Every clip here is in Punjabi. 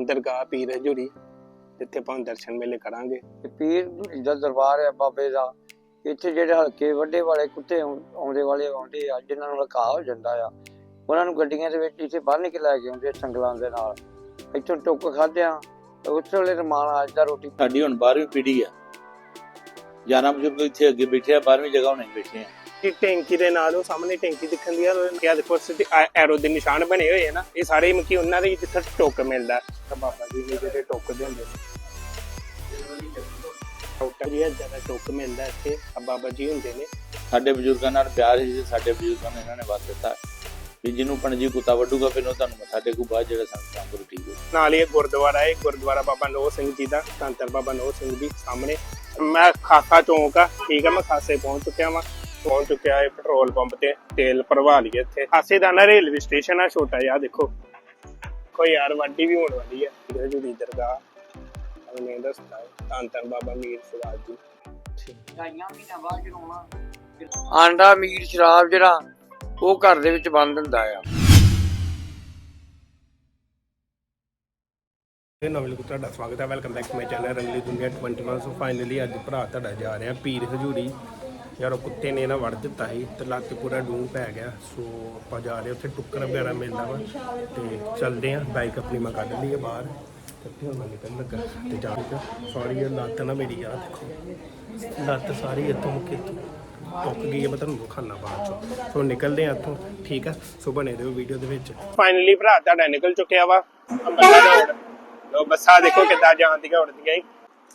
ਦਰਗਾਹ ਪੀਰ ਹਜੂਰੀ ਜਿੱਥੇ ਆਪਾਂ ਦਰਸ਼ਨ ਮੇਲੇ ਕਰਾਂਗੇ। ਤੇ ਪੀਰ ਦਾ ਦਰਬਾਰ ਹੈ ਬਾਬੇ ਦਾ। ਇੱਥੇ ਜਿਹੜੇ ਹਲਕੇ ਵੱਡੇ ਵਾਲੇ ਕੁੱਤੇ ਆਉਂ- ਆਉਂਦੇ ਵਾਲੇ ਆਉਂਦੇ ਆ ਜਿਨ੍ਹਾਂ ਨੂੰ ਹਲਕਾ ਹੋ ਜਾਂਦਾ ਆ। ਉਹਨਾਂ ਨੂੰ ਗੱਡੀਆਂ ਦੇ ਵਿੱਚ ਇੱਥੇ ਬੰਨ੍ਹ ਕੇ ਲੈ ਕੇ ਆਉਂਦੇ ਸੰਗਲਾਂ ਦੇ ਨਾਲ। ਇੱਥੋਂ ਟੁੱਕ ਖਾਧਿਆਂ ਉਸ ਵੇਲੇ ਰਮਾਨ ਆ ਜਾਂਦਾ ਰੋਟੀ ਸਾਡੀ ਹੁਣ 12ਵੀਂ ਪੀੜ੍ਹੀ ਆ। 11 ਬਜ਼ੁਰਗ ਇੱਥੇ ਅੱਗੇ ਬੈਠੇ ਆ 12ਵੀਂ ਜਗ੍ਹਾ ਹੁਣ ਬੈਠੇ ਆ। ਇਹ ਟੈਂਕੀ ਦੇ ਨਾਲ ਉਹ ਸਾਹਮਣੇ ਟੈਂਕੀ ਦਿਖਣ ਦੀ ਆ ਕਿਆ ਦੇਖੋ ਸਿੱਧੇ ਐਰੋ ਦੇ ਨਿਸ਼ਾਨ ਬਣੇ ਹੋਏ ਆ ਨਾ। ਇਹ ਸਾਰੇ ਮਕੀ ਉਹਨਾਂ ਦੇ ਜਿੱਥੇ ਟੋਕ ਮਿਲਦਾ। ਤਾਂ ਬਾਬਾ ਜੀ ਦੇ ਜਿਹੜੇ ਟੋਕਦੇ ਹੁੰਦੇ ਨੇ। ਟੋਕਾ ਜੀ ਜ਼ਿਆਦਾ ਟੋਕ ਮਿਲਦਾ ਇੱਥੇ। ਆ ਬਾਬਾ ਜੀ ਹੁੰਦੇ ਨੇ। ਸਾਡੇ ਬਜ਼ੁਰਗਾਂ ਨਾਲ ਪਿਆਰ ਸੀ ਤੇ ਸਾਡੇ ਬਜ਼ੁਰਗਾਂ ਨੇ ਇਹਨਾਂ ਨੇ ਵਰ ਦਿੱਤਾ। ਵੀ ਜਿਹਨੂੰ ਪਣਜੀ ਕੁੱਤਾ ਵੱਡੂਗਾ ਫਿਰ ਉਹ ਤੁਹਾਨੂੰ ਮੱਥਾ ਟੇਕੂ ਬਾਅਦ ਜਿਹੜਾ ਸੰਗਤਾਂ ਗੁਰੂ ਠੀਕ ਹੋ ਨਾਲ ਹੀ ਇਹ ਗੁਰਦੁਆਰਾ ਹੈ ਗੁਰਦੁਆਰਾ ਬਾਬਾ ਨੋ ਸਿੰਘ ਜੀ ਦਾ ਧੰਤਰ ਬਾਬਾ ਨੋ ਸਿੰਘ ਜੀ ਸਾਹਮਣੇ। ਮੈਂ ਖਾਸਾ ਚੌਂਕ ਆ ਠੀਕ ਆ ਮੈਂ ਖਾਸੇ ਪਹੁੰਚ ਚੁੱਕਿਆ ਵਾਂ। ਪਹੁੰਚ ਚੁੱਕਿਆ ਹੈ ਪੈਟਰੋਲ ਪੰਪ ਤੇ ਤੇਲ ਭਰਵਾ ਲਈਏ ਇੱਥੇ। ਖਾਸੇ ਦਾ ਨਾ ਰੇਲਵੇ ਸਟੇਸ਼ਨ ਆ ਛੋਟਾ ਜਿਹਾ ਦੇਖੋ। ਕੋਈ ਯਾਰ ਵੱਡੀ ਵੀ ਹੋਣ ਵਾਲੀ ਹੈ ਜੁੜੀ ਦਰਗਾਹ। ਉਹਨੇ ਦੱਸਦਾ ਹੈ ਧੰਤਰ ਬਾਬਾ ਮੀਰ ਸੁਰਾਜ ਜੀ। ਢਾਈਆਂ ਮਹੀਨਾ ਬਾਅਦ ਜਰਾਉਣਾ ਆਂਡਾ ਮੀਟ ਸ਼ਰਾਬ ਜਿਹੜਾ ਉਹ ਘਰ ਦੇ ਵਿੱਚ ਬੰਦ ਹੁੰਦਾ ਆ। ਇਹ ਨਵੇਂ ਲੋਕ ਤੁਹਾਡਾ ਸਵਾਗਤ ਹੈ। Welcome back to my channel Rangli Duniya 21 so finally ਅੱਜ ਭਰਾ ਤੁਹਾਡਾ ਜਾ ਰਿਹਾ ਪੀਰ ਹਜੂਰੀ। ਯਾਰ ਉਹ ਕੁੱਤੇ ਨੇ ਨਾ ਵੜ ਦਿੱਤਾ ਸੀ ਤੇ ਲੱਤ ਪੂਰਾ ਡੂੰ ਪੈ ਗਿਆ। ਸੋ ਆਪਾਂ ਜਾ ਰਹੇ ਉੱਥੇ ਟੁੱਕਰ ਵਗੈਰਾ ਮਿਲਦਾ ਵਾ ਤੇ ਚੱਲਦੇ ਆਂ ਬਾਈਕ ਆਪਣੀ ਮੈਂ ਕੱਢ ਲਈ ਹੈ ਬਾਹਰ ਇੱਥੇ ਹੁਣ ਮੈਂ ਨਿਕਲਣ ਲੱਗਾ ਤੇ ਜਾ ਕੇ ਸੌਰੀ ਇਹ ਲੱਤ ਨਾ ਮੇਰੀ ਆ ਦੇਖੋ। ਲੱਤ ਸਾਰੀ ਇੱਥੋਂ ਮੁੱਕੇ ਟੁੱਕ ਗਈ ਹੈ ਮੈਂ ਤੁਹਾਨੂੰ ਦਿਖਾਣਾ ਬਾਅਦ ਚੋਂ। ਸੋ ਨਿਕਲਦੇ ਆ ਇੱਥੋਂ, ਠੀਕ ਆ? ਸੋ ਬਣੇ ਰਹੋ ਵੀਡੀਓ ਦੇ ਵਿੱਚ। ਫਾਈਨਲੀ ਭਰਾ ਤੁਹਾਡਾ ਨਿਕਲ ਚੁੱਕਿਆ ਵਾ। ਲੋ ਬੱਸਾਂ ਦੇਖੋ ਕਿੱਦਾਂ ਜਾਂਦੀਆਂ ਉੜਦੀਆਂ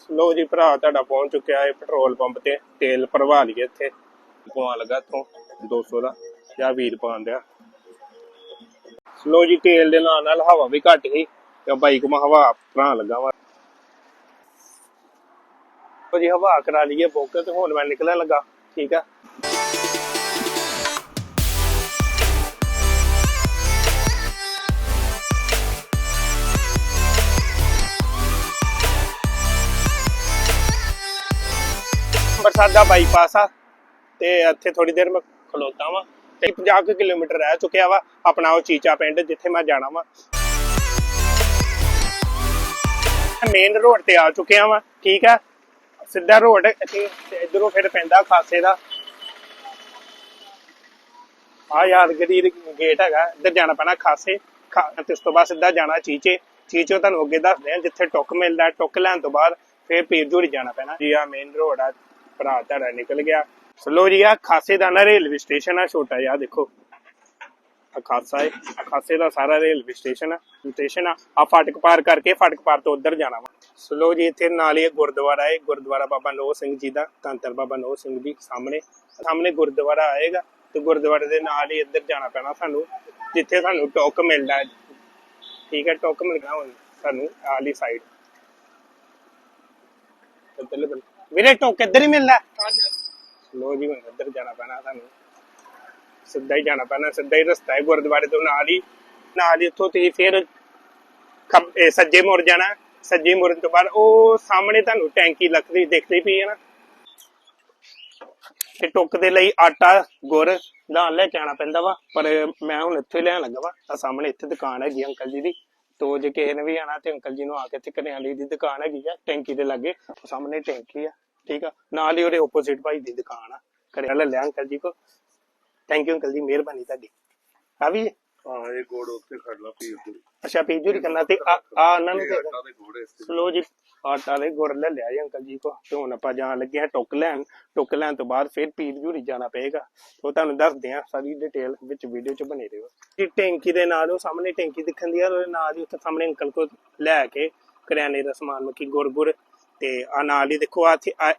ਲੋ ਜੀ ਭਰਾ, ਤੁਹਾਡਾ ਪਹੁੰਚ ਚੁੱਕਿਆ ਹੈ ਪੈਟਰੋਲ ਪੰਪ ਤੇ, ਤੇਲ ਭਰਵਾ ਲਈਏ ਇੱਥੇ। ਪਵਾ ਲਗਾ ਇੱਥੋਂ 200 ਦਾ, ਜਾਂ ਵੀਰ ਪਾਉਂਦਿਆ ਲੋ ਜੀ, ਤੇਲ ਦੇ ਨਾਲ ਨਾਲ ਹਵਾ ਵੀ ਘੱਟ ਗਈ ਤੇ ਬਾਈਕ ਮਾ ਹਵਾ ਭਰਾ ਲੱਗਾ ਵਾ। ਜੀ, ਹਵਾ ਕਰਾ ਲਈਏ ਬੁੱਕ ਤੇ, ਹੁਣ ਮੈਂ ਨਿਕਲਣ ਲੱਗਾ, ਠੀਕ ਆ? ਅੰਮ੍ਰਿਤਸਰ ਦਾ ਬਾਈਪਾਸ ਆ ਤੇ ਇੱਥੇ ਥੋੜੀ ਦੇਰ ਮੈਂ ਖਲੋਤਾ ਵਾਂ ਤੇ 50 ਕਿਲੋਮੀਟਰ ਰਹਿ ਚੁੱਕਿਆ ਵਾ ਆਪਣਾ ਉਹ ਚੀਚਾ ਪਿੰਡ ਜਿੱਥੇ ਮੈਂ ਜਾਣਾ ਵਾ। ਮੇਨ ਰੋਡ ਤੇ ਆ ਚੁੱਕਿਆ ਵਾਂ, ਠੀਕ ਆ? ਸਿੱਧਾ ਰੋਡ ਇਧਰੋਂ ਫਿਰ ਪੈਂਦਾ ਖਾਸੇ ਦਾ। ਆ ਯਾਦਗਰੀ ਗੇਟ ਹੈਗਾ, ਇੱਧਰ ਜਾਣਾ ਪੈਣਾ ਖਾਸੇ। ਤੇ ਉਸ ਤੋਂ ਬਾਅਦ ਸਿੱਧਾ ਜਾਣਾ ਚੀਚੇ। ਚੀਚੇ ਤੁਹਾਨੂੰ ਅੱਗੇ ਦੱਸਦੇ ਆ ਜਿੱਥੇ ਟੁੱਕ ਮਿਲਦਾ, ਟੁੱਕ ਲੈਣ ਤੋਂ ਬਾਅਦ ਫਿਰ ਪੀਰਜੂਰੀ ਜਾਣਾ ਪੈਣਾ। ਜੀ ਆ ਮੇਨ ਰੋਡ ਆ। ਭਰਾ ਤੁਹਾਡਾ ਨਿਕਲ ਗਿਆ। ਸਲੋ ਜੀ ਆ ਖਾਸੇ ਦਾ ਨਾ ਰੇਲਵੇ ਸਟੇਸ਼ਨ ਆ, ਛੋਟਾ ਜਿਹਾ ਦੇਖੋ। ਆ ਖਾਸਾ ਹੈ ਆ ਖਾਸੇ ਦਾ ਸਾਰਾ ਰੇਲਵੇ ਸਟੇਸ਼ਨ ਆ ਸਟੇਸ਼ਨ ਆ। ਆ ਫਾਟਕ ਪਾਰ ਕਰਕੇ, ਫਾਟਕ ਪਾਰ ਤੋਂ ਉੱਧਰ ਜਾਣਾ ਵਾ। ਸਲੋ ਜੀ, ਇੱਥੇ ਨਾਲ ਹੀ ਗੁਰਦੁਆਰਾ ਹੈ ਗੁਰਦੁਆਰਾ ਬਾਬਾ ਨੋ ਸਿੰਘ ਜੀ ਦਾ ਧੰਤਰ ਬਾਬਾ ਨੋ ਸਿੰਘ ਜੀ ਸਾਹਮਣੇ। ਸਾਹਮਣੇ ਗੁਰਦੁਆਰਾ ਆਏਗਾ, ਤੇ ਗੁਰਦੁਆਰੇ ਦੇ ਨਾਲ ਹੀ ਇੱਧਰ ਜਾਣਾ ਪੈਣਾ ਸਾਨੂੰ, ਜਿੱਥੇ ਸਾਨੂੰ ਟੋਕ ਮਿਲਦਾ ਠੀਕ ਹੈ, ਟੋਕ ਮਿਲਣਾ ਹੁਣ ਸਾਨੂੰ ਆਲੀ ਸਾਈਡ ਇੱਧਰਲੇ ਬੰਨੇ ਵੀਰੇ ਟੋਕ ਇੱਧਰ ਹੀ ਮਿਲਦਾ ਲੋ ਜੀ ਹੁਣ ਇੱਧਰ ਜਾਣਾ ਪੈਣਾ ਸਾਨੂੰ। ਸਿੱਧਾ ਹੀ ਜਾਣਾ ਪੈਣਾ ਸਿੱਧਾ ਹੀ ਰਸਤਾ ਹੈ ਗੁਰਦੁਆਰੇ ਤੋਂ ਨਾਲ ਹੀ। ਨਾਲ ਹੀ ਇੱਥੋਂ ਤੁਸੀਂ ਫਿਰ ਸੱਜੇ ਮੁੜ ਜਾਣਾ। ਸੱਜੇ ਮੁੜਨ ਤੋਂ ਬਾਅਦ ਉਹ ਸਾਹਮਣੇ ਤੁਹਾਨੂੰ ਟੈਂਕੀ ਲੱਕੜੀ ਦਿਖਦੀ ਪਈ ਹੈ ਨਾ। ਤੇ ਟੁੱਕ ਦੇ ਲਈ ਆਟਾ ਗੁੜ ਨਾਲ ਲੈ ਕੇ ਆਉਣਾ ਪੈਂਦਾ ਵਾ। ਪਰ ਮੈਂ ਹੁਣ ਇੱਥੇ ਲੈਣ ਲੱਗਾ ਵਾ। ਆ ਸਾਹਮਣੇ ਇੱਥੇ ਦੁਕਾਨ ਹੈਗੀ ਅੰਕਲ ਜੀ ਦੀ। ਤੋ ਜੇ ਕਿਸੇ ਨੇ ਵੀ ਆਣਾ ਤੇ ਅੰਕਲ ਜੀ ਨੂੰ ਆ ਕੇ ਇੱਥੇ ਕਰਿਆਲੇ ਦੀ ਦੁਕਾਨ ਹੈਗੀ ਆ, ਟੈਂਕੀ ਦੇ ਲਾਗੇ, ਸਾਹਮਣੇ ਟੈਂਕੀ ਆ, ਠੀਕ ਆ? ਨਾਲ ਹੀ ਉਹਦੇ ਆਪੋਜ਼ਿਟ ਭਾਈ ਦੀ ਦੁਕਾਨ ਆ, ਕਰਿਆਲਾ ਲਿਆ ਅੰਕਲ ਜੀ ਕੋ। ਥੈਂਕ ਯੂ ਅੰਕਲ ਜੀ, ਮਿਹਰਬਾਨੀ ਤੁਹਾਡੀ। ਆ ਵੀ ਹਾਂ ਇਹ ਗੋੜ ਉੱਤੇ ਖੜ ਲਾ ਪੀਰ ਦੀ ਅੱਛਾ ਕਰਨਾ ਤੇ ਆ ਆ ਉਹਨਾਂ ਨੂੰ ਦੇ ਆਟਾ ਦੇ ਗੋੜੇ ਇਸ ਤੇ। ਲੋ ਜੀ ਆਟਾ ਦੇ ਗੁੜ ਲੈ ਲਿਆ ਜੀ ਅੰਕਲ ਜੀ ਕੋ। ਤੇ ਹੁਣ ਆਪਾਂ ਜਾਣ ਲੱਗੇ ਹਾਂ ਟੁੱਕ ਲੈਣ। ਟੁੱਕ ਲੈਣ ਤੋਂ ਬਾਅਦ ਫਿਰ ਪੀਰ ਜੂਰੀ ਜਾਣਾ ਪਏਗਾ। ਉਹ ਤੁਹਾਨੂੰ ਦੱਸਦੇ ਆ ਸਾਰੀ ਡਿਟੇਲ ਵਿੱਚ ਵੀਡੀਓ 'ਚ ਬਣੇ ਰਹੋ। ਜੀ ਟੈਂਕੀ ਦੇ ਨਾਲ ਉਹ ਸਾਹਮਣੇ ਟੈਂਕੀ ਦਿਖਣ ਦੀ ਆ ਉਹਦੇ ਨਾਲ ਹੀ ਉੱਥੇ ਸਾਹਮਣੇ ਅੰਕਲ ਕੋ ਲੈ ਕੇ ਕਰਿਆਨੇ ਦਾ ਸਮਾਨ ਮੱਕੀ ਗੁੜ ਗੁੜ ਤੇ ਆ ਨਾਲ ਹੀ ਦੇਖੋ ਆ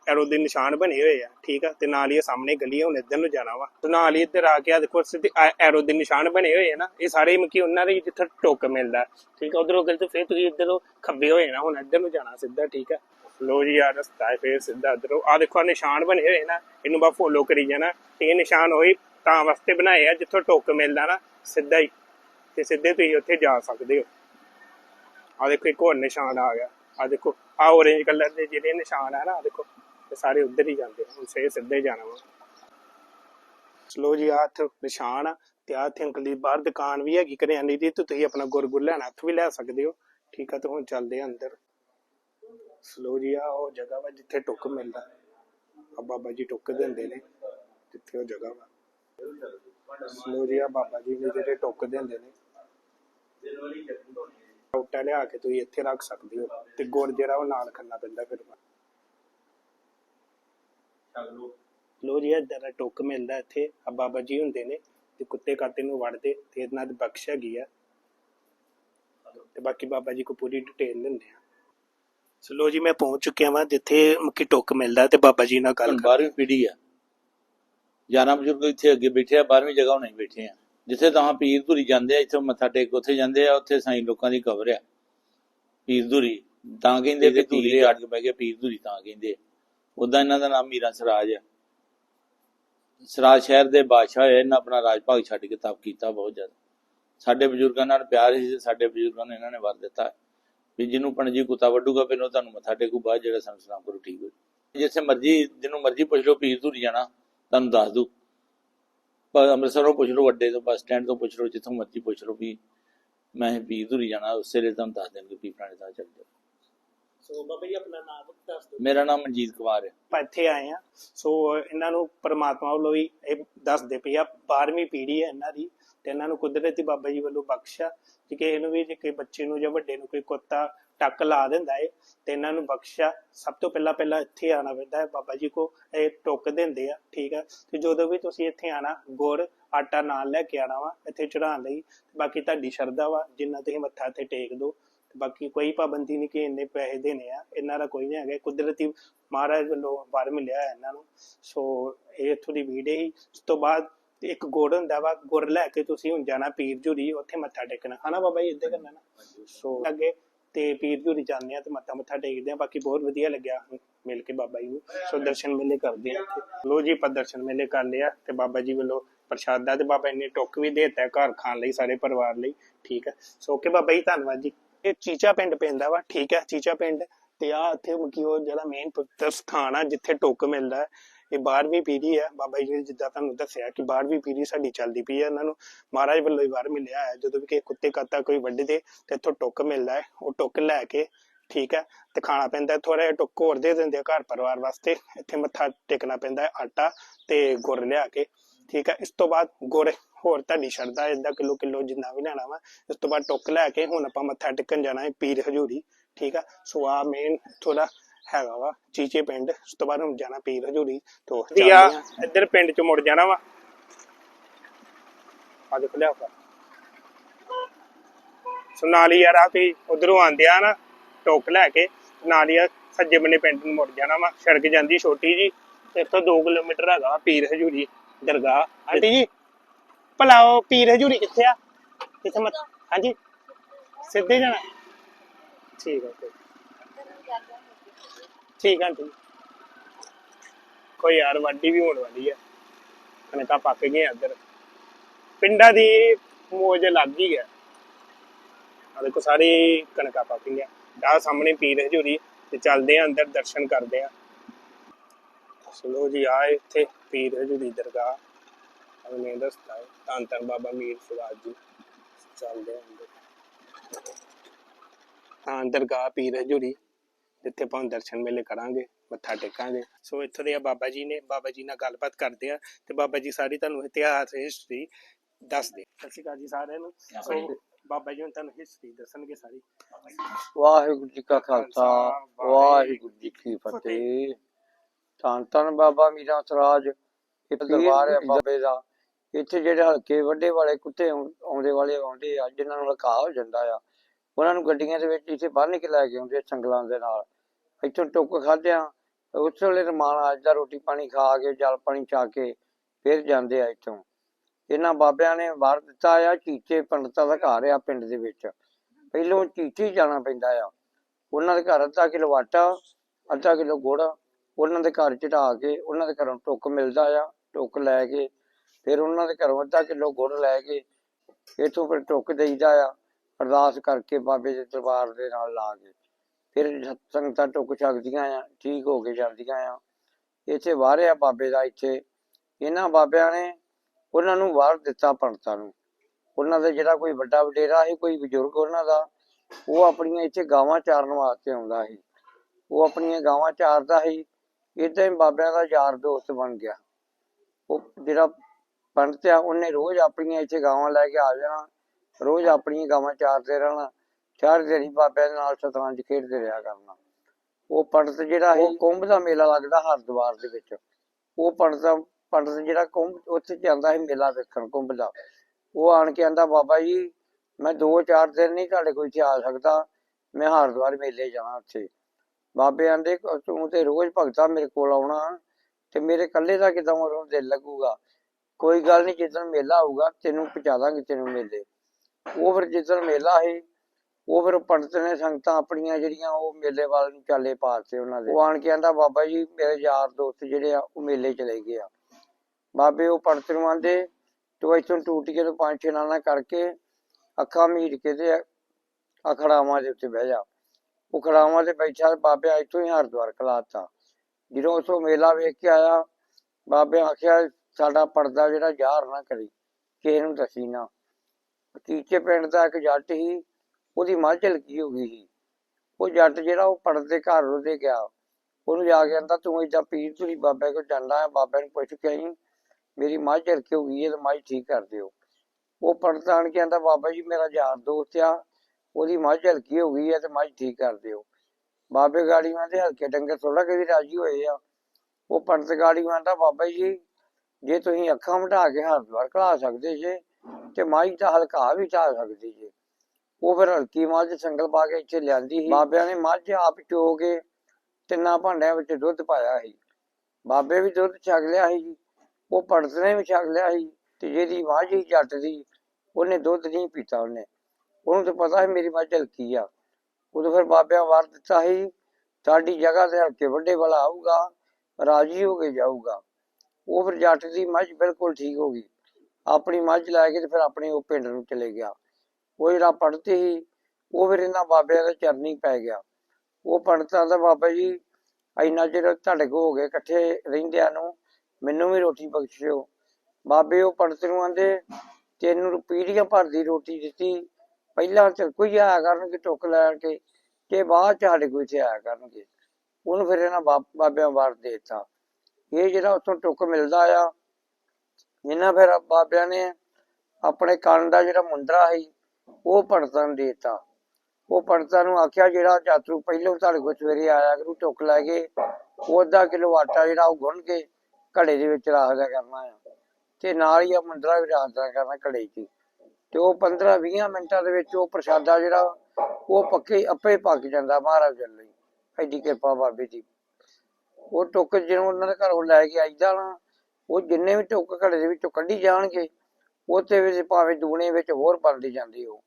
ਐਰੋ ਦੇ ਨਿਸ਼ਾਨ ਬਣੇ ਹੋਏ ਆ ਠੀਕ ਆ? ਤੇ ਨਾਲ ਹੀ ਇਹ ਸਾਹਮਣੇ ਗਲੀ ਆ, ਹੁਣ ਇੱਧਰ ਨੂੰ ਜਾਣਾ ਵਾ। ਤੇ ਨਾਲ ਹੀ ਇੱਧਰ ਆ ਕੇ ਆ ਦੇਖੋ ਸਿੱਧੇ ਐਰੋ ਦੇ ਨਿਸ਼ਾਨ ਬਣੇ ਹੋਏ ਆ ਨਾ ਇਹ ਸਾਰੇ ਮੱਕੀ ਉਹਨਾਂ ਦੇ ਜਿੱਥੇ ਟੁੱਕ ਮਿਲਦਾ ਠੀਕ ਆ? ਉਧਰੋਂ ਗਲ ਤੋਂ ਫਿਰ ਤੁਸੀਂ ਇੱਧਰੋਂ ਖੱਬੇ ਹੋਏ ਨਾ ਹੁਣ ਇੱਧਰ ਨੂੰ ਜਾਣਾ ਸਿੱਧਾ ਠੀਕ ਆ? ਲੋ ਜੀ ਆ ਰਸਤਾ ਹੈ ਫੇਰ ਸਿੱਧਾ ਇੱਧਰੋਂ। ਆ ਦੇਖੋ ਆਹ ਨਿਸ਼ਾਨ ਬਣੇ ਹੋਏ ਨਾ ਇਹਨੂੰ ਬਾ ਫੋਲੋ ਕਰੀ ਜਾਣਾ। ਇਹ ਨਿਸ਼ਾਨ ਹੋਈ ਤਾਂ ਵਾਸਤੇ ਬਣਾਏ ਆ ਜਿੱਥੋਂ ਟੁੱਕ ਮਿਲਦਾ ਨਾ ਸਿੱਧਾ ਹੀ। ਤੇ ਸਿੱਧੇ ਤੁਸੀਂ ਉੱਥੇ ਜਾ ਸਕਦੇ ਹੋ। ਆ ਦੇਖੋ ਇੱਕ ਹੋਰ ਨਿਸ਼ਾਨ ਆ ਗਿਆ। ਆ ਦੇਖੋ, ਆ orange ਕਲਰ ਦੇ ਜਿਹੜੇ ਨਿਸ਼ਾਨ ਆ ਨਾ ਆਹ ਦੇਖੋ, ਇਹ ਸਾਰੇ ਉੱਧਰ ਹੀ ਜਾਂਦੇ ਹੁਣ ਸੇ ਸਿੱਧੇ ਜਾਣਾ ਵਾ। ਸਲੋ ਜੀ ਆ ਇੱਥੇ ਨਿਸ਼ਾਨ ਆ ਤੇ ਆ ਇੱਥੇ ਅੰਕਲ ਦੀ ਬਾਹਰ ਦੁਕਾਨ ਵੀ ਹੈਗੀ ਕਰਿਆਨੇ ਦੀ, ਤੇ ਤੁਸੀਂ ਆਪਣਾ ਗੁਰਗੁਰ ਲੈਣਾ ਇੱਥੋਂ ਵੀ ਲੈ ਸਕਦੇ ਹੋ। ਠੀਕ ਆ, ਤੇ ਹੁਣ ਚੱਲਦੇ ਆ ਅੰਦਰ। ਸਲੋ ਜੀ ਆ ਉਹ ਜਗ੍ਹਾ ਵਾ ਜਿੱਥੇ ਟੁੱਕ ਮਿਲਦਾ। ਆ ਬਾਬਾ ਜੀ ਟੁੱਕ ਦਿੰਦੇ ਨੇ, ਜਿੱਥੇ ਉਹ ਜਗ੍ਹਾ ਵਾ। ਸਲੋ ਜੀ ਆ ਬਾਬਾ ਜੀ ਵੀ ਜਿਹੜੇ ਟੁੱਕ ਦਿੰਦੇ ਨੇ। ਟੋਟਾ ਲਿਆ ਕੇ ਤੁਸੀਂ ਇੱਥੇ ਰੱਖ ਸਕਦੇ ਹੋ ਤੇ ਗੁੜ ਜਿਹੜਾ ਉਹ ਨਾਲ ਖੰਨਾ ਪੈਂਦਾ ਫਿਰ। ਲੋ ਜੀ ਇੱਧਰ ਦਾ ਟੁੱਕ ਮਿਲਦਾ ਇੱਥੇ। ਆ ਬਾਬਾ ਜੀ ਹੁੰਦੇ ਨੇ ਤੇ ਕੁੱਤੇ ਕਾਤੇ ਨੂੰ ਵੜਦੇ ਤੇ ਇਹਨਾਂ ਦੀ ਬਖਸ਼ ਹੈਗੀ ਆ। ਤੇ ਬਾਕੀ ਬਾਬਾ ਜੀ ਕੋ ਪੂਰੀ ਡਿਟੇਲ ਲੈਂਦੇ ਆ। ਸੋ ਲੋ ਜੀ ਮੈਂ ਪਹੁੰਚ ਚੁੱਕਿਆ ਵਾਂ ਜਿੱਥੇ ਮੁੱਕੀ ਟੁੱਕ ਮਿਲਦਾ ਤੇ ਬਾਬਾ ਜੀ ਨਾਲ ਗੱਲ ਹੁਣ ਕਰ 12ਵੀਂ ਪੀੜ੍ਹੀ ਆ। ਜਾਨਾ ਬਜ਼ੁਰਗ ਇੱਥੇ ਅੱਗੇ ਬੈਠੇ ਆ 12ਵੀਂ ਜਗ੍ਹਾ ਹੁਣੇ ਬੈਠੇ ਆ। ਜਿੱਥੇ ਤਾਂ ਪੀਰ ਧੁਰੀ ਜਾਂਦੇ ਆ ਇੱਥੋਂ ਮੱਥਾ ਟੇਕ ਉੱਥੇ ਜਾਂਦੇ ਆ ਉੱਥੇ ਸਾਈਂ ਲੋਕਾਂ ਦੀ ਕਬਰ ਆ। ਪੀਰ ਧੁਰੀ ਤਾਂ ਕਹਿੰਦੇ ਕਿ ਧੂਰੀ ਆੜ ਕੇ ਬਹਿ ਗਿਆ ਪੀਰ ਧੁਰੀ ਤਾਂ ਕਹਿੰਦੇ ਉਦਾਂ ਇਹਨਾਂ ਦਾ ਨਾਮ ਮੀਰਾ ਸਰਾਜ ਆ। ਸਰਾਜ ਸ਼ਹਿਰ ਦੇ ਬਾਦਸ਼ਾਹ ਹੋਏ ਇਹਨਾਂ ਆਪਣਾ ਰਾਜ ਭਾਗ ਛੱਡ ਕੇ ਤਪ ਕੀਤਾ ਬਹੁਤ ਜ਼ਿਆਦਾ। ਸਾਡੇ ਬਜ਼ੁਰਗਾਂ ਨਾਲ ਪਿਆਰ ਸੀ ਸਾਡੇ ਬਜ਼ੁਰਗਾਂ ਨੂੰ ਇਹਨਾਂ ਨੇ ਵਰ ਦਿੱਤਾ। ਵੀ ਜਿਹਨੂੰ ਪਣਜੀ ਕੁੱਤਾ ਵੱਡੂਗਾ ਫਿਰ ਉਹ ਤੁਹਾਨੂੰ ਮੱਥਾ ਟੇਕੂ ਬਾਅਦ ਜਿਹੜਾ ਸਾਨੂੰ ਸਲਾਮ ਕਰੂ ਠੀਕ ਹੋ ਜਿੱਥੇ ਮਰਜ਼ੀ ਜਿਹਨੂੰ ਮਰਜ਼ੀ ਪੁੱਛ ਲਓ ਪੀਰ ਧੂਰੀ ਜਾਣਾ ਤੁਹਾਨੂੰ ਦੱਸ ਦੂ ਅੰਮ੍ਰਿਤਸਰੋਂ ਪੁੱਛ ਲਓ ਵੱਡੇ ਤੋਂ ਬੱਸ ਸਟੈਂਡ ਤੋਂ ਪੁੱਛ ਲਓ ਜਿੱਥੋਂ ਮਰਜ਼ੀ ਪੁੱਛ ਲਓ ਵੀ ਮੈਂ ਪੀਰ ਧੂਰੀ ਜਾਣਾ ਉਸੇ ਵੇਲੇ ਤੁਹਾਨੂੰ ਦੱਸ ਦੇਣਗੇ ਵੀ ਪੁਰਾਣੇ ਦਾ ਚੱਲ ਜਾਓ। ਸੋ ਬਾਬਾ ਜੀ ਆਪਣਾ ਨਾਮ ਦੱਸ ਦਿਓ। ਮੇਰਾ ਨਾਮ ਮਨਜੀਤ ਕੁਮਾਰ ਹੈ। ਆਪਾਂ ਇੱਥੇ ਆਏ ਆ ਸੋ ਇਹਨਾਂ ਨੂੰ ਪਰਮਾਤਮਾ ਵੱਲੋਂ ਵੀ ਇਹ ਦੱਸਦੇ ਪਈ ਆ 12ਵੀਂ ਪੀੜ੍ਹੀ ਹੈ ਇਹਨਾਂ ਦੀ ਤੇ ਇਹਨਾਂ ਨੂੰ ਕੁਦਰਤੀ ਬਾਬਾ ਜੀ ਵੱਲੋਂ ਬਖਸ਼ਾ ਕਿ ਕਿਸੇ ਨੂੰ ਵੀ ਜੇ ਕੋਈ ਬੱਚੇ ਨੂੰ ਜਾਂ ਵੱਡੇ ਨੂੰ ਕੋਈ ਕੁੱਤਾ ਟੱਕ ਲਾ ਦਿੰਦਾ ਏ ਤੇ ਇਹਨਾਂ ਨੂੰ ਬਖਸ਼ਾ ਸਭ ਤੋਂ ਪਹਿਲਾਂ ਪਹਿਲਾਂ ਇੱਥੇ ਆਣਾ ਪੈਂਦਾ ਹੈ ਬਾਬਾ ਜੀ ਕੋ ਇਹ ਟੁੱਕ ਦਿੰਦੇ ਆ ਠੀਕ ਆ। ਤੇ ਜਦੋਂ ਵੀ ਤੁਸੀਂ ਇੱਥੇ ਆਣਾ ਗੁੜ ਆਟਾ ਨਾਲ ਲੈ ਕੇ ਆਣਾ ਵਾ ਇੱਥੇ ਚੜਾਉਣ ਲਈ ਬਾਕੀ ਤੁਹਾਡੀ ਸ਼ਰਧਾ ਵਾ ਜਿੰਨਾ ਤੁਸੀਂ ਮੱਥਾ ਇੱਥੇ ਟੇਕ ਦੋ। ਬਾਕੀ ਕੋਈ ਪਾਬੰਦੀ ਨਹੀਂ ਕਿ ਇੰਨੇ ਪੈਸੇ ਦੇਣੇ ਆ ਇਹਨਾਂ ਦਾ ਕੋਈ ਨਹੀਂ ਹੈਗਾ। ਕੁਦਰਤੀ ਮਹਾਰਾਜ ਵੱਲੋਂ ਵਰ ਮਿਲਿਆ ਹੈ ਇਹਨਾਂ ਨੂੰ। ਸੋ ਇਹ ਇੱਥੋਂ ਦੀ ਵੀਡੀਓ ਹੀ ਉਸ ਤੋਂ ਬਾਅਦ ਇੱਕ ਗੁੜ ਹੁੰਦਾ ਵਾ ਗੁੜ ਲੈ ਕੇ ਤੁਸੀਂ ਹੁਣ ਜਾਣਾ ਪੀਰ ਜੁਰੀ ਉੱਥੇ ਮੱਥਾ ਟੇਕਣਾ। ਹਨਾ ਬਾਬਾ ਜੀ ਇੱਦਾਂ ਕਰਨਾ ਨਾ? ਸੋ ਅੱਗੇ ਤੇ ਪੀਰ ਜੁਰੀ ਜਾਂਦੇ ਆ ਤੇ ਮੱਥਾ ਮੱਥਾ ਟੇਕਦੇ ਆ, ਬਾਕੀ ਬਹੁਤ ਵਧੀਆ ਲੱਗਿਆ ਮਿਲ ਕੇ ਬਾਬਾ ਜੀ ਨੂੰ। ਸੋ ਦਰਸ਼ਨ ਮੇਲੇ ਕਰਦੇ ਆ ਲੋ ਜੀ, ਆਪਾਂ ਦਰਸ਼ਨ ਮੇਲੇ ਕਰ ਲਿਆ ਤੇ ਬਾਬਾ ਜੀ ਵੱਲੋਂ ਪ੍ਰਸ਼ਾਦਾ ਤੇ ਬਾਬਾ ਨੇ ਟੁੱਕ ਵੀ ਦੇਤਾ ਘਰ ਖਾਣ ਲਈ, ਸਾਰੇ ਪਰਿਵਾਰ ਲਈ। ਠੀਕ ਹੈ ਸੋ ਓਕੇ ਬਾਬਾ ਜੀ, ਧੰਨਵਾਦ ਜੀ। ਇਹ ਚੀਚਾ ਪਿੰਡ ਪੈਂਦਾ ਵਾ, ਠੀਕ ਹੈ ਚੀਚਾ ਪਿੰਡ। ਤੇ ਆ ਇੱਥੇ ਕੀ ਉਹ ਜਿਹੜਾ ਮੇਨ ਪਵਿੱਤਰ ਸਥਾਨ ਆ, ਜਿੱਥੇ ਟੁੱਕ ਮਿਲਦਾ ਹੈ। ਇਹ 12ਵੀਂ ਪੀੜ੍ਹੀ ਹੈ। ਬਾਬਾ ਜੀ ਨੇ ਜਿੱਦਾਂ ਤੁਹਾਨੂੰ ਦੱਸਿਆ ਕਿ 12ਵੀਂ ਪੀੜ੍ਹੀ ਸਾਡੀ ਚੱਲਦੀ ਪਈ ਹੈ। ਇਹਨਾਂ ਨੂੰ ਮਹਾਰਾਜ ਵੱਲੋਂ ਹੀ ਵਾਰ ਮਿਲਿਆ ਹੈ। ਜਦੋਂ ਵੀ ਕਿਸੇ ਕੁੱਤੇ ਕਾਤਾ ਕੋਈ ਵੱਢਦੇ ਤੇ ਇੱਥੋਂ ਟੁੱਕ ਮਿਲਦਾ ਹੈ। ਉਹ ਟੁੱਕ ਲੈ ਕੇ ਠੀਕ ਹੈ, ਤੇ ਖਾਣਾ ਪੈਂਦਾ ਥੋੜਾ ਜਿਹਾ ਟੁੱਕ ਹੋਰ ਦੇ ਦਿੰਦੇ ਆ ਘਰ ਪਰਿਵਾਰ ਵਾਸਤੇ। ਇੱਥੇ ਮੱਥਾ ਟੇਕਣਾ ਪੈਂਦਾ ਹੈ ਆਟਾ ਤੇ ਗੁੜ ਲਿਆ ਕੇ। ਠੀਕ ਹੈ, ਇਸ ਤੋਂ ਬਾਅਦ ਗੁੜ, ਹੋਰ ਤੁਹਾਡੀ ਸ਼ਰਧਾ ਇਦਾਂ ਕਿਲੋ ਕਿਲੋ ਜਿੰਨਾ ਵੀ ਲੈਣਾ ਵਾ, ਇਸ ਤੋਂ ਬਾਅਦ ਟੁੱਕ ਲੈ ਕੇ ਹੁਣ ਆਪਾਂ ਮੱਥਾ ਟੇਕਣ ਜਾਣਾ ਹੈ ਪੀਰ ਹਜੂਰੀ। ਠੀਕ ਆ ਸੋ ਆ ਮੇਨ ਥੋੜਾ ਹੈਗਾ ਵਾ ਚੀਚੇ ਪਿੰਡ ਉਸ ਤੋਂ ਬਾਅਦ ਹੁਣ ਜਾਣਾ ਪੀਰ ਹਜੂਰੀ ਤੋਂ ਜੀ ਆ ਇੱਧਰ ਪਿੰਡ ਚ ਮੁੜ ਜਾਣਾ ਵਾ। ਆ ਦੇਖ ਲਿਆ ਆਪਾਂ ਸੋ ਨਾਲ ਹੀ ਯਾਰ ਆ ਵੀ ਉਧਰੋਂ ਆਂਦੇ ਆ ਨਾ ਟੋਕ ਲੈ ਕੇ ਨਾਲ ਹੀ ਆ ਸੱਜੇ ਬੰਨੇ ਪਿੰਡ ਨੂੰ ਮੁੜ ਜਾਣਾ ਵਾ। ਸੜਕ ਜਾਂਦੀ ਛੋਟੀ ਜੀ ਤੇ ਇੱਥੋਂ 2 ਕਿਲੋਮੀਟਰ ਹੈਗਾ ਪੀਰ ਹਜੂਰੀ ਦਰਗਾਹ। ਆਂਟੀ ਜੀ ਭਲਾ ਉਹ ਪੀਰ ਹਜੂਰੀ ਕਿੱਥੇ ਆ? ਕਿੱਥੇ ਮਤ ਹਾਂਜੀ ਸਿੱਧੇ ਜਾਣਾ। ਠੀਕ ਹੈ ਠੀਕ। ਆਂਟੀ। ਕੋਈ ਯਾਰ, ਵਾਢੀ ਵੀ ਹੋਣ ਵਾਲੀ ਹੈ ਕਣਕਾਂ ਪੱਕ ਗਈਆਂ ਇੱਧਰ। ਪਿੰਡਾਂ ਦੀ ਮੋਜ ਲੱਗ ਗਈ ਹੈ ਆ। ਦੇਖੋ, ਸਾਰੀ ਕਣਕਾਂ ਪੱਕ ਗਈਆਂ। ਆ ਸਾਹਮਣੇ ਪੀਰ ਹਜੂਰੀ ਤੇ ਚੱਲਦੇ ਆ ਅੰਦਰ, ਦਰਸ਼ਨ ਕਰਦੇ ਆ। ਚਲੋ ਜੀ, ਆ ਇੱਥੇ ਪੀਰ ਹਜੂਰੀ ਦਰਗਾਹ। ਅਗਲੇ ਦੱਸਦਾ ਹੈ ਧੰਨ ਧੰਨ ਬਾਬਾ ਮੀਰ ਸੁਰਾਜ ਜੀ। ਚੱਲਦੇ ਆ ਅੰਦਰ। ਹਾਂ, ਦਰਗਾਹ ਪੀਰ ਹਜੂਰੀ। ਜਿੱਥੇ ਆਪਾਂ ਦਰਸ਼ਨ ਮੇਲੇ ਕਰਾਂਗੇ ਮੱਥਾ ਟੇਕਾਂਗੇ। ਸੋ ਇੱਥੋਂ ਦੇ ਆ ਬਾਬਾ ਜੀ ਨੇ ਬਾਬਾ ਜੀ ਨਾਲ ਗੱਲਬਾਤ ਕਰਦੇ ਆ ਤੇ ਬਾਬਾ ਜੀ ਸਾਰੀ ਤੁਹਾਨੂੰ ਇਤਿਹਾਸ ਹਿਸਟਰੀ ਦੱਸਦੇ ਸਤਿ ਸ਼੍ਰੀ ਅਕਾਲ ਜੀ ਸਾਰਿਆਂ ਨੂੰ। ਸੋ ਬਾਬਾ ਜੀ ਹੁਣ ਤੁਹਾਨੂੰ ਹਿਸਟਰੀ ਦੱਸਣਗੇ ਸਾਰੀ। ਵਾਹਿਗੁਰੂ ਜੀ ਕਾ ਖਾਲਸਾ ਵਾਹਿਗੁਰੂ। ਜੀ ਕੀ ਫਤਿਹ। ਧੰਨ ਧੰਨ ਬਾਬਾ ਮੀਰਾ ਸਰਾਜ ਇਹ ਦਰਬਾਰ ਹੈ ਬਾਬੇ ਦਾ। ਇੱਥੇ ਜਿਹੜੇ ਹਲਕੇ ਵੱਡੇ ਵਾਲੇ ਕੁੱਤੇ ਆਉਂ- ਆਉਂਦੇ ਵਾਲੇ ਆਉਂਦੇ ਆ ਜਿਨ੍ਹਾਂ ਨੂੰ ਲਕਾ ਹੋ ਜਾਂਦਾ ਆ। ਉਹਨਾਂ ਨੂੰ ਗੱਡੀਆਂ ਦੇ ਵਿੱਚ ਇੱਥੇ ਬਾਹਰ ਨਿਕਲ ਲੈ ਕੇ ਆਉਂਦੇ ਆ ਸੰਗਲਾਂ ਦੇ ਨਾਲ। ਇੱਥੋਂ ਟੁੱਕ ਖਾਧਿਆਂ, ਉਸ ਵੇਲੇ ਰਮਾਨ ਅੱਜ ਦਾ ਰੋਟੀ ਪਾਣੀ ਖਾ ਕੇ, ਜਲ ਪਾਣੀ ਚਾ ਕੇ ਫਿਰ ਜਾਂਦੇ ਆ ਇੱਥੋਂ। ਇਹਨਾਂ ਬਾਬਿਆਂ ਨੇ ਵਾਰ ਦਿੱਤਾ ਆ, ਚੀਚੇ ਪੰਡਤਾਂ ਦਾ ਘਰ ਆ ਪਿੰਡ ਦੇ ਵਿੱਚ। ਪਹਿਲੋਂ ਚੀਚੀ ਜਾਣਾ ਪੈਂਦਾ ਆ। ਉਹਨਾਂ ਦੇ ਘਰ ਅੱਧਾ ਕਿਲੋ ਆਟਾ, ਅੱਧਾ ਕਿਲੋ ਗੁੜ, ਉਹਨਾਂ ਦੇ ਘਰ ਚੜਾ ਕੇ, ਉਹਨਾਂ ਦੇ ਘਰੋਂ ਟੁੱਕ ਮਿਲਦਾ ਆ, ਟੁੱਕ ਲੈ ਕੇ। ਫਿਰ ਉਹਨਾਂ ਦੇ ਘਰੋਂ ਅੱਧਾ ਕਿਲੋ ਗੁੜ ਲੈ ਕੇ ਇਥੋਂ ਫਿਰ ਟੁੱਕ ਦੇਈਦਾ ਆ। ਅਰਦਾਸ ਕਰਕੇ ਬਾਬੇ ਦੇ ਦਰਬਾਰ ਦੇ ਨਾਲ ਲਾ ਕੇ ਫਿਰ ਸੰਗਤਾਂ ਟੁੱਕ ਛਕਦੀਆਂ ਆ, ਠੀਕ ਹੋ ਕੇ ਜਾਂਦੀਆਂ ਆ। ਇੱਥੇ ਵਾਰਿਆ ਬਾਬੇ ਦਾ ਇੱਥੇ। ਇਹਨਾਂ ਬਾਬਿਆਂ ਨੇ ਉਹਨਾਂ ਨੂੰ ਵਾਰ ਦਿੱਤਾ ਪੰਡਤਾਂ ਨੂੰ। ਉਹਨਾਂ ਦਾ ਜਿਹੜਾ ਕੋਈ ਵੱਡਾ ਵਡੇਰਾ ਸੀ, ਕੋਈ ਬਜ਼ੁਰਗ ਉਹਨਾਂ ਦਾ, ਉਹ ਆਪਣੀਆਂ ਇੱਥੇ ਗਾਵਾਂ ਚਾਰਨ ਵਾਸਤੇ ਆਉਂਦਾ ਸੀ। ਉਹ ਆਪਣੀਆਂ ਗਾਵਾਂ ਚਾਰਦਾ ਸੀ ਇਦਾਂ ਹੀ ਬਾਬਿਆਂ ਦਾ ਯਾਰ ਦੋਸਤ ਬਣ ਗਿਆ। ਉਹ ਜਿਹੜਾ ਪੰਡਤ ਆ, ਉਹਨੇ ਰੋਜ਼ ਆਪਣੀਆਂ ਇੱਥੇ ਗਾਵਾਂ ਲੈ ਕੇ ਆ ਜਾਣਾ। ਰੋਜ਼ ਆਪਣੀਆਂ ਗਾਵਾਂ ਚਾਰਦੇ ਰਹਿਣਾ ਚਾਰ ਦਿਨ ਬਾਬਿਆਂ ਦੇ ਨਾਲ ਸ਼ਤਰੰਜ ਖੇਡਦੇ ਰਿਹਾ ਕਰਨਾ। ਉਹ ਪੰਡਤ ਜਿਹੜਾ ਸੀ ਕੁੰਭ ਦਾ ਮੇਲਾ ਲੱਗਦਾ ਹਰਿਦੁਆਰ ਦੇ ਵਿੱਚ। ਉਹ ਪੰਡਤ ਪੰਡਤ ਜਿਹੜਾ ਕੁੰਭ, ਉੱਥੇ ਜਾਂਦਾ ਸੀ ਮੇਲਾ ਵੇਖਣ ਕੁੰਭ ਦਾ। ਉਹ ਆਣ ਕੇ ਆਂਦਾ, ਬਾਬਾ ਜੀ, ਮੈਂ ਦੋ ਚਾਰ ਦਿਨ ਨਹੀਂ ਤੁਹਾਡੇ ਕੋਲ ਇੱਥੇ ਆ ਸਕਦਾ। ਮੈਂ ਹਰਿਦੁਆਰ ਮੇਲੇ ਜਾਣਾ ਉੱਥੇ। ਬਾਬੇ ਆਂਦੇ, ਤੂੰ ਤੇ ਰੋਜ਼ ਭਗਤਾ ਮੇਰੇ ਕੋਲ ਆਉਣਾ, ਤੇ ਮੇਰੇ ਇਕੱਲੇ ਦਾ ਕਿਦਾਂ ਮਰੋਂ ਦਿਲ ਲੱਗੂਗਾ? ਕੋਈ ਗੱਲ ਨਹੀਂ, ਜਿੱਦਣ ਮੇਲਾ ਆਊਗਾ, ਤੈਨੂੰ ਪਹੁੰਚਾ ਦਾਂਗੇ ਤੈਨੂੰ ਮੇਲੇ। ਉਹ ਫਿਰ ਜਿੱਦਣ ਮੇਲਾ ਸੀ, ਉਹ ਫਿਰ ਪੰਡਤ ਨੇ ਸੰਗਤਾਂ ਆਪਣੀਆਂ ਜਿਹੜੀਆਂ ਉਹ ਮੇਲੇ ਵੱਲ ਨੂੰ ਚਾਲੇ ਪਾਤੇ ਉਹਨਾਂ ਦੇ। ਉਹ ਆਣ ਕੇ ਆਂਦਾ ਬਾਬਾ ਜੀ, ਮੇਰੇ ਯਾਰ ਦੋਸਤ ਜਿਹੜੇ ਆ, ਉਹ ਮੇਲੇ ਚਲੇ ਗਏ ਆ। ਬਾਬੇ ਉਹ ਪੰਡਤ ਨੂੰ ਆਂਦੇ ਤੂੰ ਇੱਥੋਂ ਟੂਟ ਕੇ ਤੋਂ ਪੰਜ ਛੇ ਨਾਲਾਂ ਕਰਕੇ ਅੱਖਾਂ ਮੀਟ ਕੇ ਤੇ ਅਖੜਾਵਾਂ ਦੇ ਉੱਤੇ ਬਹਿ ਜਾ। ਉਹ ਖੜਾਵਾਂ ਤੇ ਬੈਠਾ ਬਾਬੇ ਇੱਥੋਂ ਹੀ ਹਰਿਦੁਆਰ ਕਲਾਤਾ ਜਦੋਂ ਉਥੋਂ ਮੇਲਾ ਵੇਖ ਕੇ ਆਇਆ, ਬਾਬੇ ਆਖਿਆ, ਸਾਡਾ ਪਰਦਾ ਜਿਹੜਾ ਜ਼ਾਹਰ ਨਾ ਕਰੀ, ਕਿਸੇ ਨੂੰ ਦੱਸੀ ਨਾ। ਟੀਚੇ ਪਿੰਡ ਦਾ ਇੱਕ ਜੱਟ ਸੀ, ਉਹਦੀ ਮੱਝ ਲਕੀ ਹੋ ਗਈ ਸੀ। ਉਹ ਜੱਟ ਜਿਹੜਾ ਉਹ ਪੜਦੇ ਘਰ ਉਹਦੇ ਗਿਆ। ਉਹਨੂੰ ਜਾ ਕੇ ਕਹਿੰਦਾ, ਤੂੰ ਏਦਾਂ ਪੀਰ ਤੁਸੀਂ ਬਾਬੇ ਕੋਲ ਜਾਂਦਾ ਹੈ, ਬਾਬੇ ਨੂੰ ਪੁੱਛ ਕੇ ਆਈ, ਮੇਰੀ ਮੱਝ ਲਕੀ ਹੋ ਗਈ ਹੈ ਤੇ ਮੱਝ ਠੀਕ ਕਰ ਦਿਓ। ਉਹ ਪੜਦਾ ਆਣ ਕੇ ਕਹਿੰਦਾ, ਬਾਬਾ ਜੀ, ਮੇਰਾ ਯਾਰ ਦੋਸਤ ਆ, ਉਹਦੀ ਮੱਝ ਹਲਕੀ ਹੋ ਗਈ ਹੈ ਤੇ ਮੱਝ ਠੀਕ ਕਰ ਦਿਓ। ਬਾਬੇ ਗਾੜੀ ਦੇ ਹਲਕੇ ਡੰਗਰ ਥੋੜਾ ਕਦੀ ਰਾਜੀ ਹੋਏ ਆ। ਉਹ ਪੰਡਤ ਗਾੜੀ ਕਹਿੰਦਾ ਬਾਬਾ ਜੀ, ਜੇ ਤੁਸੀਂ ਅੱਖਾਂ ਮਢਾ ਕੇ ਹਰਿਦੁਆਰ ਖਲਾ ਸਕਦੇ ਜੇ ਤੇ ਮੱਝ ਦਾ ਹਲਕਾ ਵੀ ਚਾ ਸਕਦੀ ਜੇ। ਉਹ ਫਿਰ ਹਲਕੀ ਮੱਝ ਸੰਗਲ ਪਾ ਕੇ ਇੱਥੇ ਲਿਆਂਦੀ ਸੀ। ਬਾਬਿਆਂ ਨੇ ਮੱਝ ਆਪ ਚੋ ਕੇ ਤਿੰਨਾਂ ਭਾਂਡਿਆਂ ਵਿੱਚ ਦੁੱਧ ਪਾਇਆ ਸੀ। ਬਾਬੇ ਵੀ ਦੁੱਧ ਛਕ ਲਿਆ ਸੀ ਉਹ ਪੰਡਤ ਵੀ ਛਕ ਲਿਆ ਸੀ ਤੇ ਜਿਹਦੀ ਮੱਝ ਸੀ ਜੱਟ ਦੀ, ਉਹਨੇ ਦੁੱਧ ਨਹੀਂ ਪੀਤਾ ਉਹਨੇ। ਉਹਨੂੰ ਤਾਂ ਪਤਾ ਹੈ ਮੇਰੀ ਮੱਝ ਹਲਕੀ ਆ। ਉਦੋਂ ਫਿਰ ਬਾਬਿਆਂ ਵਾਰ ਦਿੱਤਾ ਸੀ ਸਾਡੀ ਜਗ੍ਹਾ ਤੇ ਹਲਕੇ ਵੱਡੇ ਵਾਲਾ ਆਊਗਾ, ਰਾਜੀ ਹੋ ਕੇ ਜਾਊਗਾ। ਉਹ ਫਿਰ ਜੱਟ ਦੀ ਮੱਝ ਬਿਲਕੁਲ ਠੀਕ ਹੋ ਗਈ। ਆਪਣੀ ਮੱਝ ਲੈ ਕੇ ਤੇ ਫਿਰ ਆਪਣੇ ਉਹ ਪਿੰਡ ਨੂੰ ਚਲੇ ਗਿਆ। ਉਹ ਜਿਹੜਾ ਪੜਤੇ ਸੀ, ਉਹ ਫਿਰ ਇਹਨਾਂ ਬਾਬਿਆਂ ਦੇ ਚਰਨੀ ਪੈ ਗਿਆ। ਉਹ ਪੰਡਤਾਂ ਦਾ ਬਾਬਾ ਜੀ, ਇੰਨਾ ਚਿਰ ਤੁਹਾਡੇ ਕੋ ਹੋ ਗਏ ਇਕੱਠੇ ਰਹਿੰਦਿਆਂ ਨੂੰ, ਮੈਨੂੰ ਵੀ ਰੋਟੀ ਬਖਸ਼ਿਓ। ਬਾਬੇ ਉਹ ਪੰਡਤ ਨੂੰ ਆਂਦੇ, ਤੈਨੂੰ ਪੀੜੀਆਂ ਭਰ ਦੀ ਰੋਟੀ ਦਿੱਤੀ। ਪਹਿਲਾਂ ਤੇ ਕੋਈ ਆਇਆ ਕਰਨਗੇ ਟੁੱਕ ਲੈਣ ਕੇ ਤੇ ਬਾਅਦ ਚ ਸਾਡੇ ਕੋਈ ਇੱਥੇ ਆਇਆ ਕਰਨਗੇ। ਉਹਨੂੰ ਫਿਰ ਇਹਨਾਂ ਬਾਬਿਆਂ ਵਾਰ ਦੇ ਦਿੱਤਾ। ਇਹ ਜਿਹੜਾ ਉੱਥੋਂ ਟੁੱਕ ਮਿਲਦਾ ਆ ਇਹਨਾਂ ਫਿਰ ਬਾਬਿਆਂ ਨੇ ਆਪਣੇ ਕੰਨ ਦਾ ਜਿਹੜਾ ਮੁੰਦਰਾ ਸੀ, ਉਹ ਪੰਡਤਾਂ ਨੂੰ ਦੇ ਦਿੱਤਾ। ਉਹ ਪੰਡਤਾਂ ਨੂੰ ਆਖਿਆ, ਜਿਹੜਾ ਜਾਤਰੂ ਪਹਿਲੋਂ ਤੁਹਾਡੇ ਕੋਲ ਸਵੇਰੇ ਆਇਆ ਕਰੂ ਟੁੱਕ ਲੈ ਕੇ ਉਹ ਕਿਲੋ ਆਟਾ ਜਿਹੜਾ ਉਹ ਗੁੰਨ ਕੇ ਘੜੇ ਦੇ ਵਿੱਚ ਰੱਖ ਦਿਆ ਕਰਨਾ ਆ। ਤੇ ਨਾਲ ਹੀ ਆ ਮੁੰਦਰਾ ਵੀ ਰੱਖ ਦਿਆ ਕਰਨਾ ਘੜੇ 'ਚ। ਤੇ ਉਹ 15 20 ਮਿੰਟਾਂ ਦੇ ਵਿੱਚ ਉਹ ਪ੍ਰਸ਼ਾਦਾ ਜਿਹੜਾ, ਉਹ ਪੱਕੇ ਆਪੇ ਪੱਕ ਜਾਂਦਾ ਮਹਾਰਾਜ ਜੀ ਲਈ। ਐਡੀ ਕਿਰਪਾ ਬਾਬੇ ਦੀ। ਉਹ ਟੁੱਕ ਜਿਹਨੂੰ ਉਹਨਾਂ ਦੇ ਘਰੋਂ ਲੈ ਕੇ ਆਈਦਾ ਨਾ ਉਹ ਜਿੰਨੇ ਵੀ ਟੁੱਕ ਘੜੇ ਦੇ ਵਿੱਚੋਂ ਕੱਢੀ ਜਾਣਗੇ ਉਹਤੇ ਵਿੱਚ ਭਾਵੇਂ ਦੂਣੇ ਵਿੱਚ ਹੋਰ ਬਣਦੀ ਜਾਂਦੀ ਉਹ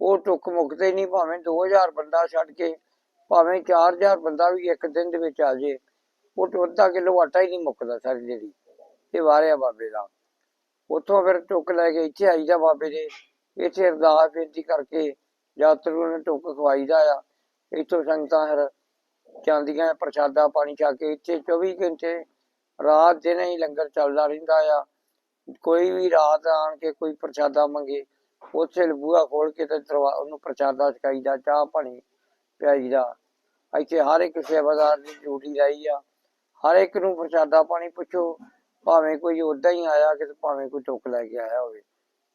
ਉਹ ਟੁੱਕ ਮੁੱਕਦੇ ਨਹੀਂ, ਭਾਵੇਂ 2000 ਬੰਦਾ ਛੱਡ ਕੇ, ਭਾਵੇਂ 4000 ਬੰਦਾ ਵੀ ਇੱਕ ਦਿਨ ਦੇ ਵਿੱਚ ਆ ਜੇ, ਉਹ ਅੱਧਾ ਕਿਲੋ ਆਟਾ ਹੀ ਨਹੀਂ ਮੁੱਕਦਾ ਸਾਰੀ ਜਿਹੜੀ ਇਹ ਵਾਰਿਆ ਬਾਬੇ ਦਾ। ਉੱਥੋਂ ਫਿਰ ਟੁੱਕ ਲੈ ਕੇ ਇੱਥੇ ਆਈਦਾ ਬਾਬੇ ਦੇ। ਇੱਥੇ ਅਰਦਾਸ ਬੇਨਤੀ ਕਰਕੇ ਯਾਤਰੂ ਨੂੰ ਟੁੱਕ ਖਵਾਈਦਾ ਆ। ਇੱਥੋਂ ਸੰਗਤਾਂ ਹਰ ਜਾਂਦੀਆਂ, ਪ੍ਰਸ਼ਾਦਾ ਪਾਣੀ ਛਾ ਕੇ ਇੱਥੇ 24 ਘੰਟੇ ਰਾਤ ਦਿਨ ਹੀ ਲੰਗਰ ਚੱਲਦਾ ਰਹਿੰਦਾ ਆ। ਕੋਈ ਵੀ ਰਾਤ ਆਣ ਕੇ ਕੋਈ ਪ੍ਰਸ਼ਾਦਾ ਮੰਗੇ, ਉੱਥੇ ਬੂਹਾ ਖੋਲ ਕੇ ਤੇ ਉਹਨੂੰ ਪ੍ਰਸ਼ਾਦਾ ਛਕਾਈਦਾ, ਚਾਹ ਪਾਣੀ ਪਿਆਈਦਾ। ਇੱਥੇ ਹਰ ਇੱਕ ਸੇਵਾਦਾਰ ਦੀ ਡਿਊਟੀ ਰਹੀ ਆ। ਹਰ ਇੱਕ ਨੂੰ ਪ੍ਰਸ਼ਾਦਾ ਪਾਣੀ ਪੁੱਛੋ, ਭਾਵੇਂ ਕੋਈ ਉਦਾਂ ਹੀ ਆਇਆ ਕਿ ਭਾਵੇਂ ਕੋਈ ਟੁੱਕ ਲੈ ਕੇ ਆਇਆ ਹੋਵੇ।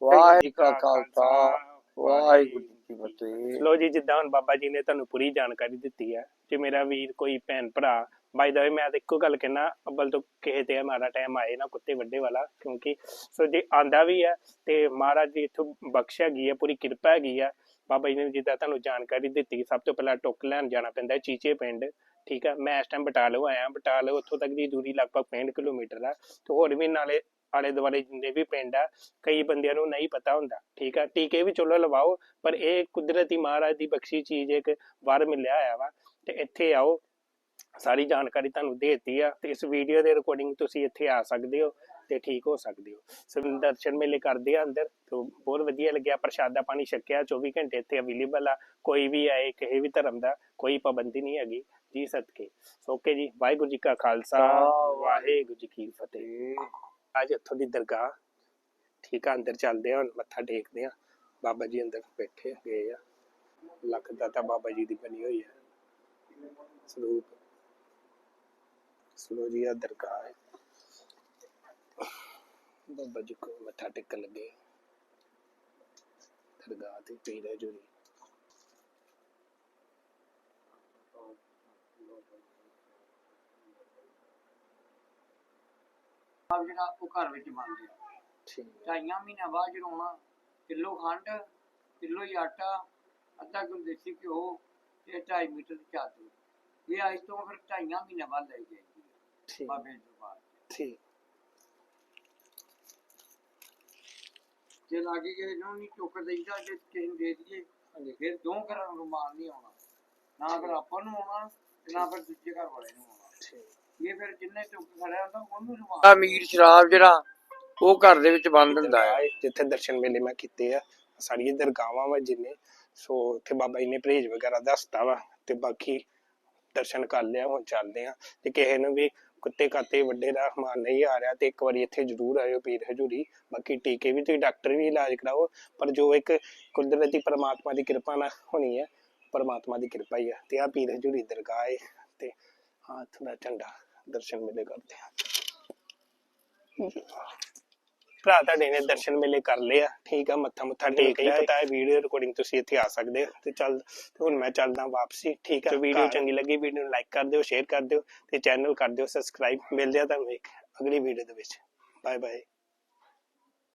ਵਾਹਿਗੁਰੂ ਜੀ ਕਾ ਖਾਲਸਾ, ਵਾਹਿਗੁਰੂ ਜੀ ਕੀ ਫਤਿਹ। ਲੋ ਜੀ, ਜਿੱਦਾਂ ਹੁਣ ਬਾਬਾ ਜੀ ਨੇ ਤੁਹਾਨੂੰ ਪੂਰੀ ਜਾਣਕਾਰੀ ਦਿੱਤੀ ਹੈ ਜੇ ਮੇਰਾ ਵੀਰ ਕੋਈ ਭੈਣ ਭਰਾ ਬਾਈ ਦਾ ਮੈਂ ਤਾਂ ਇੱਕੋ ਗੱਲ ਕਹਿਣਾ ਅੱਬਲ ਤੋਂ ਕਿਸੇ ਤੇ ਮਾੜਾ ਟਾਈਮ ਆਏ ਨਾ, ਕੁੱਤੇ ਵੱਡੇ ਵਾਲਾ, ਕਿਉਂਕਿ ਸੋ ਜੇ ਆਂਦਾ ਵੀ ਹੈ ਤੇ ਮਹਾਰਾਜ ਦੀ ਇਥੋਂ ਬਖਸ਼ ਹੈਗੀ ਹੈ ਪੂਰੀ ਕਿਰਪਾ ਹੈਗੀ ਹੈ ਬਾਬਾ ਜੀ ਨੇ ਜਿੱਦਾਂ ਤੁਹਾਨੂੰ ਜਾਣਕਾਰੀ ਦਿੱਤੀ, ਸਭ ਤੋਂ ਪਹਿਲਾਂ ਟੁੱਕ ਲੈਣ ਜਾਣਾ ਪੈਂਦਾ ਹੈ, ਚੀਚੇ ਪਿੰਡ, ਠੀਕ ਹੈ ਮੈਂ ਇਸ ਟਾਈਮ ਬਟਾਲੋ ਆਇਆ, ਬਟਾਲੋ ਉੱਥੋਂ ਤੱਕ ਦੀ ਦੂਰੀ ਲਗਭਗ 65 ਕਿਲੋਮੀਟਰ ਆ, ਤੇ ਹੋਰ ਵੀ ਨਾਲੇ ਆਲੇ ਦੁਆਲੇ ਜਿੰਨੇ ਵੀ ਪਿੰਡ ਆ, ਕਈ ਬੰਦਿਆਂ ਨੂੰ ਨਹੀਂ ਪਤਾ ਹੁੰਦਾ, ਠੀਕ ਆ? ਟੀਕੇ ਵੀ ਚਲੋ ਲਵਾਓ, ਪਰ ਇਹ ਕੁਦਰਤੀ ਮਹਾਰਾਜ ਦੀ ਬਖਸ਼ੀ ਚੀਜ਼ ਇੱਕ ਵਾਰ ਮਿਲਿਆ ਹੋਇਆ ਵਾ, ਤੇ ਇੱਥੇ ਆਓ ਸਾਰੀ ਜਾਣਕਾਰੀ ਤੁਹਾਨੂੰ ਦੇ ਦਿੱਤੀ ਆ ਤੇ ਇਸ ਵੀਡੀਓ ਦੇ ਰਿਕਾਰਡਿੰਗ ਤੁਸੀਂ ਇੱਥੇ ਆ ਸਕਦੇ ਹੋ ਤੇ ਠੀਕ ਹੋ ਸਕਦੇ ਹੋ। ਸੋ ਦਰਸ਼ਨ ਮੇਲੇ ਕਰਦੇ ਆ ਅੰਦਰ ਤੋਂ ਬਹੁਤ ਵਧੀਆ ਲੱਗਿਆ ਪ੍ਰਸ਼ਾਦਾ ਪਾਣੀ ਛਕਿਆ 24 ਘੰਟੇ ਇੱਥੇ ਅਵੇਲੇਬਲ ਆ। ਕੋਈ ਵੀ ਆਏ ਕਿਸੇ ਵੀ ਧਰਮ ਦਾ ਕੋਈ ਪਾਬੰਦੀ ਨਹੀਂ ਹੈਗੀ। ਜੀ ਸਦਕੇ। ਸੋ ਓਕੇ ਜੀ ਵਾਹਿਗੁਰੂ ਜੀ ਕਾ ਖਾਲਸਾ ਵਾਹਿਗੁਰੂ ਜੀ ਕੀ ਫਤਿਹ। ਅੱਜ ਇੱਥੋਂ ਦੀ ਦਰਗਾਹ ਠੀਕ ਆ ਅੰਦਰ ਚੱਲਦੇ ਆ ਹੁਣ ਮੱਥਾ ਟੇਕਦੇ ਆ। ਬਾਬਾ ਜੀ ਅੰਦਰ ਬੈਠੇ ਗਏ ਆ। ਲੱਖ ਦਾਤਾ ਬਾਬਾ ਜੀ ਦੀ ਬਣੀ ਹੋਈ ਹੈ ਸਰੂਪ। ਸਲੋ ਜੀ ਆ ਦਰਗਾਹ ਹੈ। ਬਾਬਾ ਜੀ ਕੋ ਮੱਥਾ ਟੇਕਣ ਲੱਗੇ। ਦਰਗਾਹ ਤੇ ਪੀਰ ਹਜੂਰੀ ਆਪ ਜਿਹੜਾ ਉਹ ਘਰ ਵਿੱਚ ਬਣਦੇ ਆ ਠੀਕ। ਢਾਈਆਂ ਮਹੀਨਿਆਂ ਬਾਅਦ ਜਦੋਂ ਆਉਣਾ ਕਿਲੋ ਖੰਡ ਕਿਲੋ ਹੀ ਆਟਾ ਅੱਧਾ ਕਿਲੋ ਦੇਸੀ ਘਿਓ ਤੇ 2.5 ਮੀਟਰ ਦੀ ਚਾਦਰ। ਇਹ ਅੱਜ ਤੋਂ ਫਿਰ ਢਾਈਆਂ ਮਹੀਨਿਆਂ ਬਾਅਦ ਲੈ ਹੈ ਠੀਕ। ਬਾਬੇ ਦੇ ਦਰਬਾਰ ਠੀਕ। ਜੇ ਲਾਗੇ ਕਿਸੇ ਨੂੰ ਨਹੀਂ ਟੋਕਰ ਦੇਈਦਾ ਜੇ ਕਿਸੇ ਨੂੰ ਦੇ ਦਈਏ ਫਿਰ ਦੋ ਘਰਾਂ ਨੂੰ ਰੁਮਾਨ ਨਹੀਂ ਆਉਣਾ। ਨਾ ਫਿਰ ਆਪਾਂ ਨੂੰ ਆਉਣਾ ਤੇ ਨਾ ਫਿਰ ਦੂਜੇ ਘਰ ਵਾਲੇ ਨੂੰ ਆਉਣਾ। ਠੀਕ। ਇਹ ਫਿਰ ਜਿੰਨੇ ਟੋਕਰ ਖੜਿਆ ਹੁੰਦਾ ਉਹਨੂੰ ਰੁਮਾਨ ਅਮੀਰ ਸ਼ਰਾਬ ਜਿਹੜਾ ਉਹ ਘਰ ਦੇ ਵਿੱਚ ਬੰਦ ਹੁੰਦਾ ਹੈ। ਜਿੱਥੇ ਦਰਸ਼ਨ ਮੇਲੇ ਮੈਂ ਕੀਤੇ ਆ। ਸਾਰੀਆਂ ਦਰਗਾਹਾਂ ਵਾ ਜਿੰਨੇ ਸੋ ਉੱਥੇ ਬਾਬਾ ਜੀ ਨੇ ਪਰਹੇਜ ਵਗੈਰਾ ਦੱਸਤਾ ਵਾ ਤੇ ਬਾਕੀ ਦਰਸ਼ਨ ਕਰ ਲਿਆ ਹੁਣ ਚੱਲਦੇ ਆ ਤੇ ਕਿਸੇ ਨੂੰ ਵੀ ਕੁੱਤੇ ਕਾਤੇ ਵੱਡੇ ਦਾ ਹਮਾਨ ਨਹੀਂ ਆ ਰਿਹਾ ਤੇ ਇੱਕ ਵਾਰੀ ਇੱਥੇ ਜ਼ਰੂਰ ਆਇਓ ਪੀਰ ਹਜੂਰੀ। ਬਾਕੀ ਟੀਕੇ ਵੀ ਤੁਸੀਂ ਡਾਕਟਰ ਵੀ ਇਲਾਜ ਕਰਾਓ, ਪਰ ਜੋ ਇੱਕ ਕੁਦਰਤੀ ਪਰਮਾਤਮਾ ਦੀ ਕਿਰਪਾ ਨਾਲ ਹੋਣੀ ਹੈ, ਪਰਮਾਤਮਾ ਦੀ ਕਿਰਪਾ ਹੀ ਹੈ। ਤੇ ਆ ਪੀਰ ਹਜੂਰੀ ਦਰਗਾਹ ਹੈ ਤੇ ਹੱਥ ਦਾ ਝੰਡਾ ਦਰਸ਼ਨ ਮੇਲੇ ਕਰਦੇ ਆ ਭਰਾ ਤੁਹਾਡੇ ਨੇ ਦਰਸ਼ਨ ਮੇਲੇ ਕਰ ਲਏ ਆ। ਠੀਕ ਆ ਮੱਥਾ ਮੁੱਥਾ ਟੇਕ ਲਿਆ ਪਤਾ ਹੈ ਵੀਡੀਓ ਰਿਕਾਰਡਿੰਗ ਤੁਸੀਂ ਇੱਥੇ ਆ ਸਕਦੇ ਹੋ। ਤੇ ਚੱਲ ਤੇ ਹੁਣ ਮੈਂ ਚੱਲਦਾ ਵਾਪਸੀ ਠੀਕ ਆ। ਵੀਡੀਓ ਚੰਗੀ ਲੱਗੀ ਵੀਡੀਓ ਨੂੰ ਲਾਈਕ ਕਰ ਦਿਓ ਸ਼ੇਅਰ ਕਰ ਦਿਓ ਤੇ ਚੈਨਲ ਕਰ ਦਿਓ ਸਬਸਕ੍ਰਾਈਬ ਮਿਲਦੇ ਆ ਤੁਹਾਨੂੰ ਇੱਕ ਅਗਲੀ ਵੀਡੀਓ ਦੇ ਵਿੱਚ। Bye bye